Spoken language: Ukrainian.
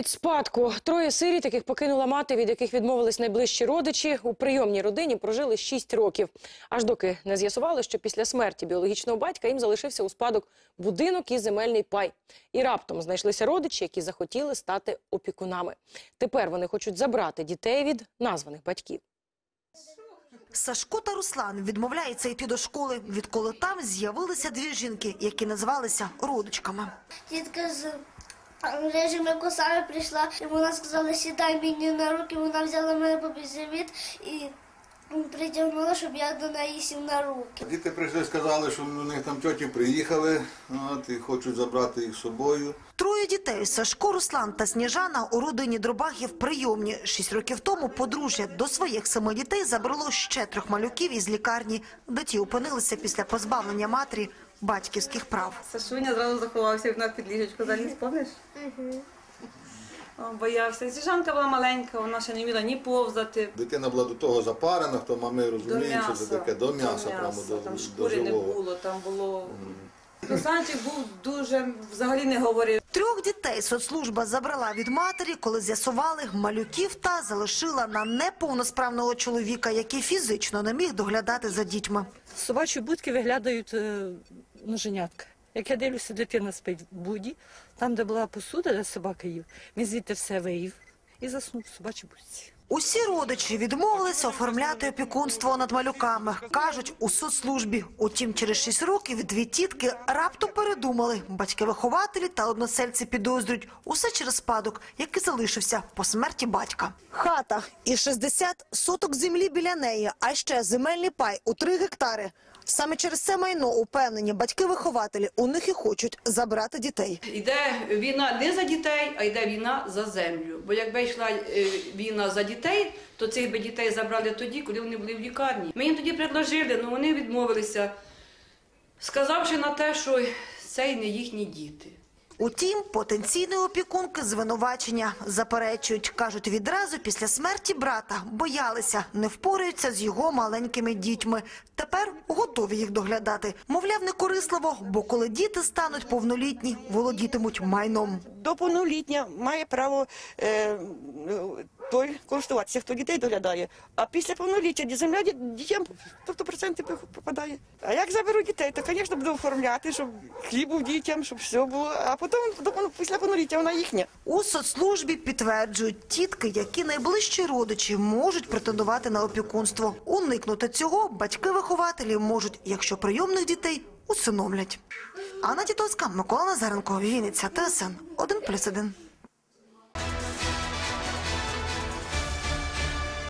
Чекають спадку. Троє сиріт, яких покинула мати, від яких відмовились найближчі родичі, у прийомній родині прожили 6 років. Аж доки не з'ясували, що після смерті біологічного батька їм залишився у спадок будинок і земельний пай. І раптом знайшлися родичі, які захотіли стати опікунами. Тепер вони хочуть забрати дітей від названих батьків. Сашко та Руслан відмовляються йти до школи, відколи там з'явилися дві жінки, які називалися родичками. Тітка з режими косами прийшла, і вона сказала, сідай мені на руки, вона взяла мене по живіт і притягнула, щоб я до неї сів на руки. Діти прийшли, сказали, що у них там тьоті приїхали от, і хочуть забрати їх з собою. Троє дітей – Сашко, Руслан та Сніжана – у родині Дробахів прийомні. Шість років тому подружжя до своїх семи дітей забрало ще трьох малюків із лікарні, де ті опинилися після позбавлення матері батьківських прав. Сашуня зразу заховався на під ліжечко заліз, помниш? Боявся. Сіжанка була маленька, вона ще не вміла ні повзати. Дитина була до того запарена, хто мами До розуміють, що це таке до м'яса, прямо до, Там до шкури не було, там було. Русланчик був дуже, взагалі не говорив. Трьох дітей соцслужба забрала від матері, коли з'ясували малюків та залишила на неповносправного чоловіка, який фізично не міг доглядати за дітьми. З собачої будки виглядають е, ноженятка. Як я дивлюся, дитина спить в буді, там, де була посуда, де собака їв, він звідти все виїв і заснув в собачій будці. Усі родичі відмовилися оформляти опікунство над малюками, кажуть у соцслужбі. Утім, через шість років дві тітки раптом передумали. Батьки-вихователі та односельці підозрюють усе через спадок, який залишився по смерті батька. Хата і 60 соток землі біля неї, а ще земельний пай у 3 гектари. Саме через це майно упевнені батьки-вихователі у них і хочуть забрати дітей. Йде війна не за дітей, а йде війна за землю. Бо якби йшла е, війна за дітей, то цих би дітей забрали тоді, коли вони були в лікарні. Ми їм тоді предложили, але вони відмовилися, сказавши на те, що це й не їхні діти. Утім, потенційні опікунки звинувачення заперечують. Кажуть, відразу після смерті брата боялися, не впораються з його маленькими дітьми. Тепер готові їх доглядати. Мовляв, не корисливо, бо коли діти стануть повнолітні, володітимуть майном. До повноліття має право е, той користуватися, хто дітей доглядає. А після повноліття земля дітям тобто проценти попадає. А як заберу дітей, то, звісно, буду оформляти, щоб хліб був дітям, щоб все було. А потім після повноліття вона їхня. У соцслужбі підтверджують, тітки, які найближчі родичі можуть претендувати на опікунство. Уникнути цього батьки-вихователі можуть, якщо прийомних дітей усиновлять. Анна Тітоцька, Микола Назаренко, Вінниця, ТСН 1+,1.